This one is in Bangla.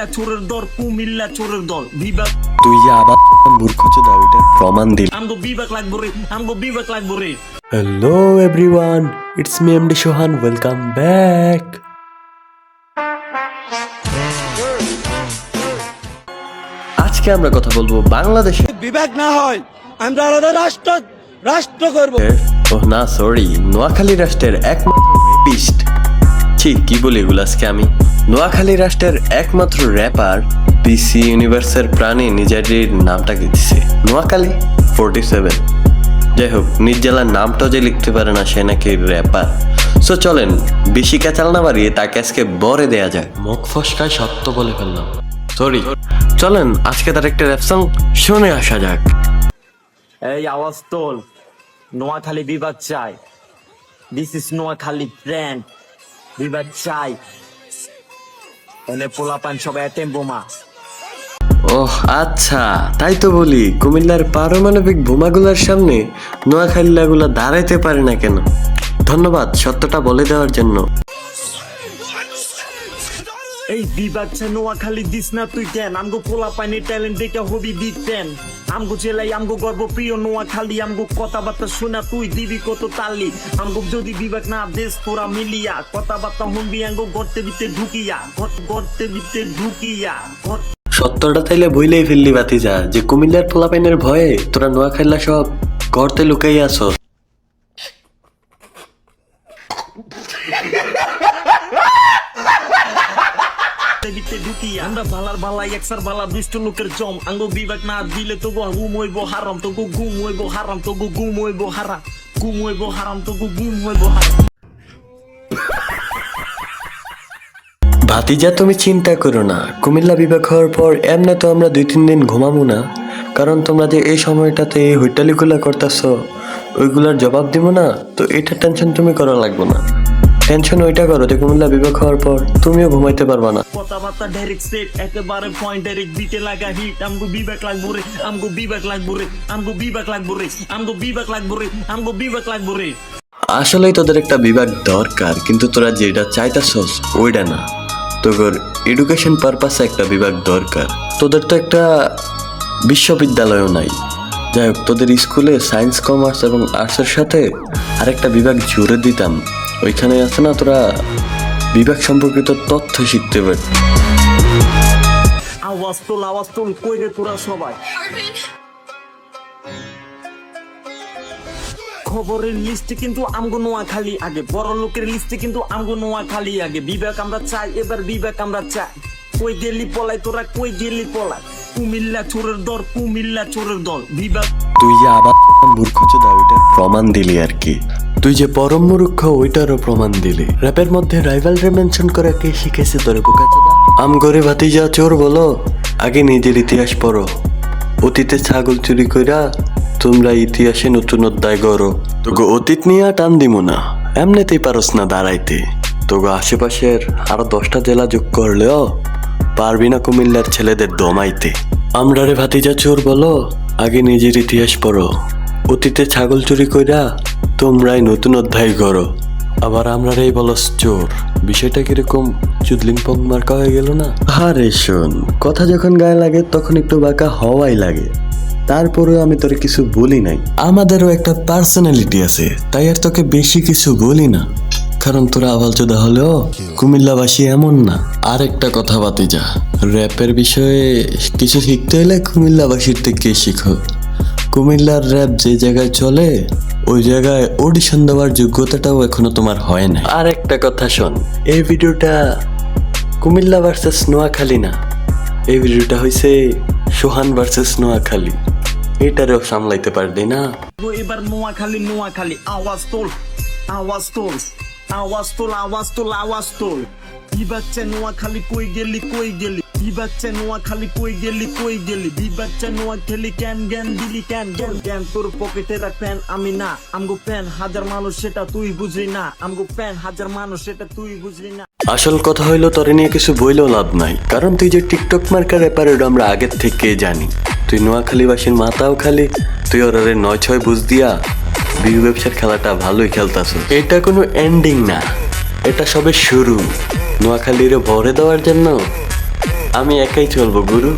কুমিল্লা চোরের দল কুমিল্লা চোরের দল। বিভাগ তুই যে আবার মূর্খ চোদা ওইটার প্রমাণ দিল। আমগো বিভাগ লাগবো রে আমগো বিভাগ লাগবো রে। Hello everyone it's me MD Sohan welcome back আজকে আমরা কথা বলব বাংলাদেশে। বিভাগ না হয় আমরা আলাদা রাষ্ট্র রাষ্ট্র করব। ও না সরি নোয়াখালী রাষ্ট্রের একমাত্র রেপিস্ট ছি কি বলি এগুলো আজকে আমি? নোয়াখালী রাষ্ট্রের একমাত্র র্যাপার পিসি ইউনিভার্সের প্রাণী নিজের নামটাকে দিছে নোয়াখালী ফোরটি সেভেন যাই হোক নিজ জেলার নামটাও যে লিখতে পারে না সে নাকি র্যাপার সো চলেন বেশি ক্যাচাল না বাড়িয়ে তাকে আজকে বরে দেয়া যায় মুখ ফসকায় সত্য বলে ফেললাম। সরি চলেন আজকে তার একটা র্যাপ সং শুনে আসা যাক। এই আওয়াজ তোল নোয়াখালী বিবাদ চাই। দিস ইজ নোয়াখালী ব্র্যান্ড বিভাগ চাই। এনে পোলাপান সবাই এতেম বোমা। ওহ আচ্ছা তাই তো বলি, কুমিল্লার পারমাণবিক বোমাগুলোর সামনে নোয়াখালীলাগুলো দাঁড়াইতে পারে না কেন? ধন্যবাদ সত্যটা বলে দেওয়ার জন্য। এই বিভাগ চাই নোয়াখালী দিস না তুই কেন? আমগো পোলাপানি ট্যালেন্ট দেখে হবি দিতেন আমগো জেলাই আমগো গর্ব প্রিয় নোয়াখালী, আমগো কথাবার্তা শোনা তুই দিবি কত তালি। আমগো যদি বিভাগ না দেশ তোরা মিলিয়া, কথাবার্তা শুনবি আমগো গর্তে ভিতরে ঢুকিয়া গর্ত- ভিতরে ঢুকিয়া সত্যটা তাইলে বইলেই ফেললি বাতিজা যে কুমিল্লার পোলাপাইনের ভয়ে তোরা নোয়াখালীলা সব গর্তে লুকাই আছো আমরা বালার বালাই, একসার বালা, দুষ্ট লোকের আঙ্গো বিবেক না দিলে হইব হারাম হইব হারাম হইব হইব হারাম হইব হারাম ভাতিজা, তুমি চিন্তা করো না। কুমিল্লা বিভাগ হওয়ার পর এমনি তো আমরা দুই তিন দিন ঘুমাবো না। কারণ তোমরা যে এই সময়টাতে এই হৈটালিগুলা করতেছ, ওইগুলার জবাব দিব না, তো এটা টেনশন তুমি করা লাগবে না। টেনশন ওইটা করো যে কুমিল্লা বিভাগ হওয়ার পর তুমিও ঘুমাইতে পারবা না। কথাবার্তা ডাইরেক্ট সেট একেবারে পয়েন্ট ডাইরেক্ট বিটে লাগা হিট আমগো বিবেক লাগবো রে আমগো বিবেক লাগবো রে আমগো বিবেক লাগবো রে আমগো বিবেক লাগবো রে আমগো বিবেক লাগবো রে। আসলেই তোদের একটা বিভাগ দরকার কিন্তু তোরা যেটা চাইতাছস ওইটা না। তোর এডুকেশন পারপাসে একটা বিভাগ দরকার। তোদের তো একটা বিশ্ববিদ্যালয়ও নাই। যাই হোক তোদের স্কুলে সায়েন্স কমার্স এবং আর্টসের সাথে আরেকটা বিভাগ জুড়ে দিতাম। ওইখানে আছে না তোরা বিভাগ সম্পর্কিত তথ্য শিখতে পারবি আওয়াজ তোল আওয়াজ তোল কই রে তোরা সবাই? খবরের লিস্টে কিন্তু আমগো নোয়াখালী আগে বড় লোকের লিস্টে কিন্তু আমগো নোয়াখালী আগে। বিবেক আমরা চাই এবার বিবেক আমরা চাই। কই গেলি পলাই তোরা কই গেলি পলাই? কুমিল্লা চোরের দল কুমিল্লা চোরের দল। বিবেক তুই আবার মূর্খ চোদা ওইটার প্রমাণ দিলি আর কি। তুই যে পরম মূর্খ, ওইটারও প্রমাণ দিলি। র্যাপের মধ্যে রাইভালরে মেনশন করা কে শিখেছে তোরে, বোকা চোদা? আম গরে ভাতিজা চোর বলো, আগে নিজের ইতিহাস পড়ো। অতীতে ছাগল চুরি কইরা তোমরা ইতিহাসে নতুন অধ্যায় গড়ো। তোগো অতীত নিয়ে টান দিমু না, এমনিতেই পারস না দাঁড়াইতে। তোগো আশেপাশের আরও দশটা জেলা যোগ করলেও পারবি না কুমিল্লার ছেলেদের দমাইতে। আমরা রে ভাতিজা চোর বলো, আগে নিজের ইতিহাস পড়ো। অতীতে ছাগল চুরি কইরা তোমরাই নতুন অধ্যায় করো। আবার আমরা রে বলস চোর। বিষয়টা কীরকম? চুদলিং পং মার্কা হয়ে গেল না? আরে শোন কথা যখন গায়ে লাগে তখন একটু বাঁকা হওয়াই লাগে। তারপরেও আমি তোরে কিছু বলি নাই। আমাদেরও একটা পার্সোনালিটি আছে তাই আর তোকে বেশি কিছু বলি না। কারণ তোরা আওয়াল চোদা হলেও কুমিল্লাবাসী এমন না। আর একটা কথা বাতি যা র্যাপের বিষয়ে কিছু শিখতে হলে কুমিল্লাবাসীর থেকে শিখো। কুমিল্লার র্যাপ যে জায়গায় চলে ওই জায়গায় অডিশন দেওয়ার যোগ্যতাটাও এখনও তোমার হয় না আর একটা কথা শোন। এই ভিডিওটা কুমিল্লা ভার্সেস নোয়াখালী না। এই ভিডিওটা হয়েছে সোহান ভার্সেস নোয়াখালী। এটারেও সামলাইতে পারবি না? এবার নোয়াখালী নোয়াখালী আওয়াজ তোল আওয়াজ তোল আওয়াজ তোল আওয়াজ তোল আওয়াজ তোল। কি বাচ্চা নোয়াখালী কই গেলি কই গেলি? কি বাচ্চা নোয়াখালী কই গেলি কই গেলি? বি বাচ্চা নোয়াখালী ক্যান জ্ঞান দিলি, ক্যান জ্ঞান জ্ঞান তোর পকেটে রাখ, প্যান, আমি না। আমগো প্যান, হাজার মানুষ, সেটা তুই বুঝলি না। আমগো প্যান, হাজার মানুষ, সেটা তুই বুঝলি না। আসল কথা হইল, তোরে নিয়ে কিছু বইলেও লাভ নাই। কারণ তুই যে টিকটক মার্কার ব্যাপারে আমরা আগের থেকে জানি। তুই নোয়াখালীবাসীর মাথাও খালি। তুই ওর নয় ছয় বুঝ দিয়া বিহু ব্যবসার খেলাটা ভালোই খেলতাছ এটা কোনো এন্ডিং না। এটা সবে শুরু। নোয়াখালীরে ভরে দেওয়ার জন্য আমি একাই চলবো গুরু।